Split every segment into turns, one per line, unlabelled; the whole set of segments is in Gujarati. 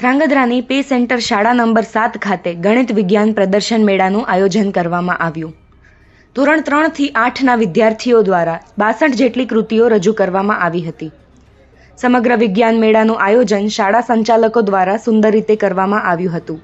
ધ્રાંગધ્રાની પે સેન્ટર શાળા નંબર સાત ખાતે ગણિત વિજ્ઞાન પ્રદર્શન મેળાનું આયોજન કરવામાં આવ્યું. ધોરણ ત્રણથી આઠના વિદ્યાર્થીઓ દ્વારા બાસઠ જેટલી કૃતિઓ રજૂ કરવામાં આવી હતી. સમગ્ર વિજ્ઞાન મેળાનું આયોજન શાળા સંચાલકો દ્વારા સુંદર રીતે કરવામાં આવ્યું હતું.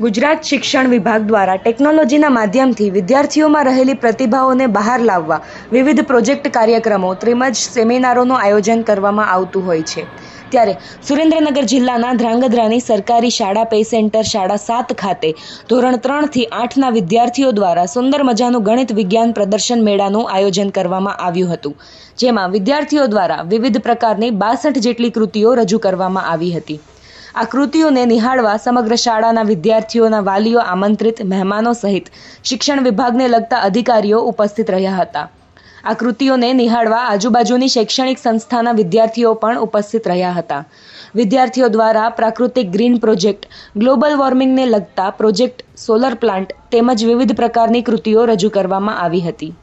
ગુજરાત શિક્ષણ વિભાગ દ્વારા ટેકનોલોજીના માધ્યમથી વિદ્યાર્થીઓમાં રહેલી પ્રતિભાઓને બહાર લાવવા વિવિધ પ્રોજેક્ટ કાર્યક્રમો તેમજ સેમિનારોનું આયોજન કરવામાં આવતું હોય છે. ત્યારે સુરેન્દ્રનગર જિલ્લાના ધ્રાંગધ્રાની સરકારી શાળા પે સેન્ટર શાળા સાત ખાતે ધોરણ ત્રણથી આઠના વિદ્યાર્થીઓ દ્વારા સુંદર મજાનું ગણિત વિજ્ઞાન પ્રદર્શન મેળાનું આયોજન કરવામાં આવ્યું હતું, જેમાં વિદ્યાર્થીઓ દ્વારા વિવિધ પ્રકારની બાસઠ જેટલી કૃતિઓ રજૂ કરવામાં આવી હતી. આ કૃતિઓને નિહાળવા સમગ્ર શાળાના વિદ્યાર્થીઓના વાલીઓ, આમંત્રિત મહેમાનો સહિત શિક્ષણ વિભાગને લગતા અધિકારીઓ ઉપસ્થિત રહ્યા હતા. આ કૃતિઓને નિહાળવા આજુબાજુની શૈક્ષણિક સંસ્થાના વિદ્યાર્થીઓ પણ ઉપસ્થિત રહ્યા હતા. વિદ્યાર્થીઓ દ્વારા પ્રાકૃતિક ગ્રીન પ્રોજેક્ટ, ગ્લોબલ વોર્મિંગને લગતા પ્રોજેક્ટ, સોલર પ્લાન્ટ તેમજ વિવિધ પ્રકારની કૃતિઓ રજૂ કરવામાં આવી હતી.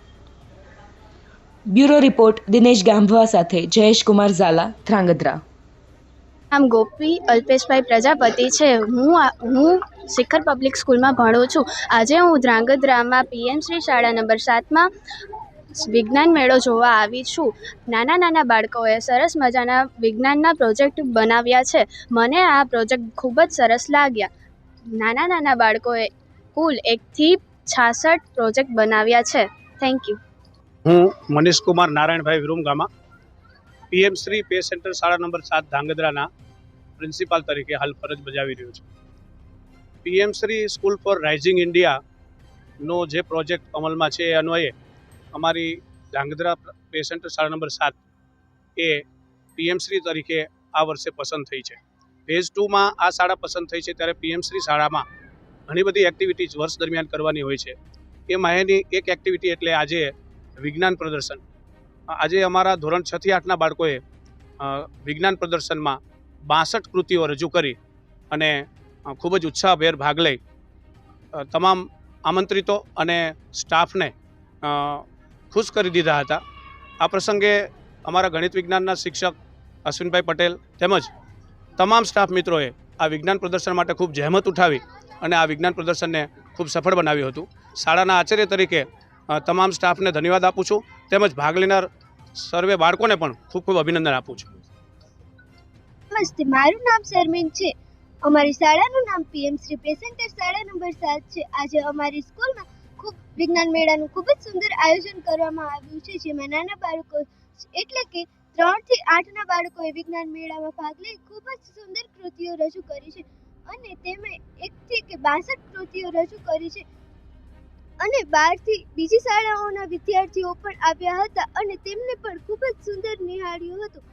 બ્યુરો રિપોર્ટ દિનેશ ગાંભવા સાથે જયેશ કુમાર ઝાલા, ધ્રાંગધ્રા.
આમ ગોપી અલ્પેશભાઈ પ્રજાપતિ છે. હું હું શિખર પબ્લિક સ્કૂલમાં ભણું છું. આજે હું ધ્રાંગધ્રામાં પીએમ શ્રી શાળા નંબર સાતમાં વિજ્ઞાન મેળો જોવા આવી છું. નાના નાના બાળકોએ સરસ મજાના વિજ્ઞાનના પ્રોજેક્ટ બનાવ્યા છે. મને આ પ્રોજેક્ટ ખૂબ જ સરસ લાગ્યા. નાના નાના બાળકોએ કુલ એકથી છાસઠ પ્રોજેક્ટ બનાવ્યા છે. Thank you.
હું Manish Kumar Narayanbhai Virumgama PM Shri pay centre શાળા નંબર સાત ધાંગધ્રાના પ્રિન્સિપાલ તરીકે હાલ ફરજ બજાવી રહ્યો છું. PM Shri school for rising ઇન્ડિયાનો જે પ્રોજેક્ટ અમલમાં છે એ અન્વયે અમારી ધાંગધ્રા પે સેન્ટર શાળા નંબર સાત એ પીએમ શ્રી તરીકે આ વર્ષે પસંદ થઈ છે. ફેઝ ટુમાં આ શાળા પસંદ થઈ છે ત્યારે પીએમ શ્રી શાળામાં ઘણી બધી એક્ટિવિટીઝ વર્ષ દરમિયાન કરવાની હોય છે. એ માહેની એક એક્ટિવિટી એટલે આજે વિજ્ઞાન પ્રદર્શન. આજે અમારા ધોરણ છ થી આઠના બાળકોએ વિજ્ઞાન પ્રદર્શનમાં બાસઠ કૃતિઓ રજૂ કરી અને ખૂબ જ ઉત્સાહભેર ભાગ લઈ તમામ આમંત્રિતો અને સ્ટાફને ખુશ કરી દીધા હતા. આ પ્રસંગે અમારા ગણિત વિજ્ઞાનના શિક્ષક અશ્વિનભાઈ પટેલ તેમજ તમામ સ્ટાફ મિત્રોએ આ વિજ્ઞાન પ્રદર્શન માટે ખૂબ જહેમત ઉઠાવી અને આ વિજ્ઞાન પ્રદર્શનને ખૂબ સફળ બનાવ્યું હતું. શાળાના આચાર્ય તરીકે તમામ સ્ટાફને ધન્યવાદ આપું છું તેમજ ભાગ લેનાર સર્વે બાળકોને પણ ખૂબ ખૂબ અભિનંદન આપું છું.
નમસ્તે, મારું નામ શર્મિન છે. અમારી શાળાનું નામ પીએમ શ્રી પેસેન્ટર શાળા નંબર સાત છે. આજે અમારી સ્કૂલમાં ખૂબ વિજ્ઞાન મેળાનું ખૂબ જ સુંદર આયોજન કરવામાં આવ્યું છે, જેમાં નાના બાળકો એટલે કે ત્રણથી આઠના બાળકોએ વિજ્ઞાન મેળામાં ભાગ લઈ ખૂબ જ સુંદર કૃતિઓ રજૂ કરી છે અને તેમણે એકથી કે બાસઠ કૃતિઓ રજૂ કરી છે. અને બહારથી બીજી શાળાઓના વિદ્યાર્થીઓ પણ આવ્યા હતા અને તેમને પણ ખૂબ જ સુંદર નિહાળ્યું હતું.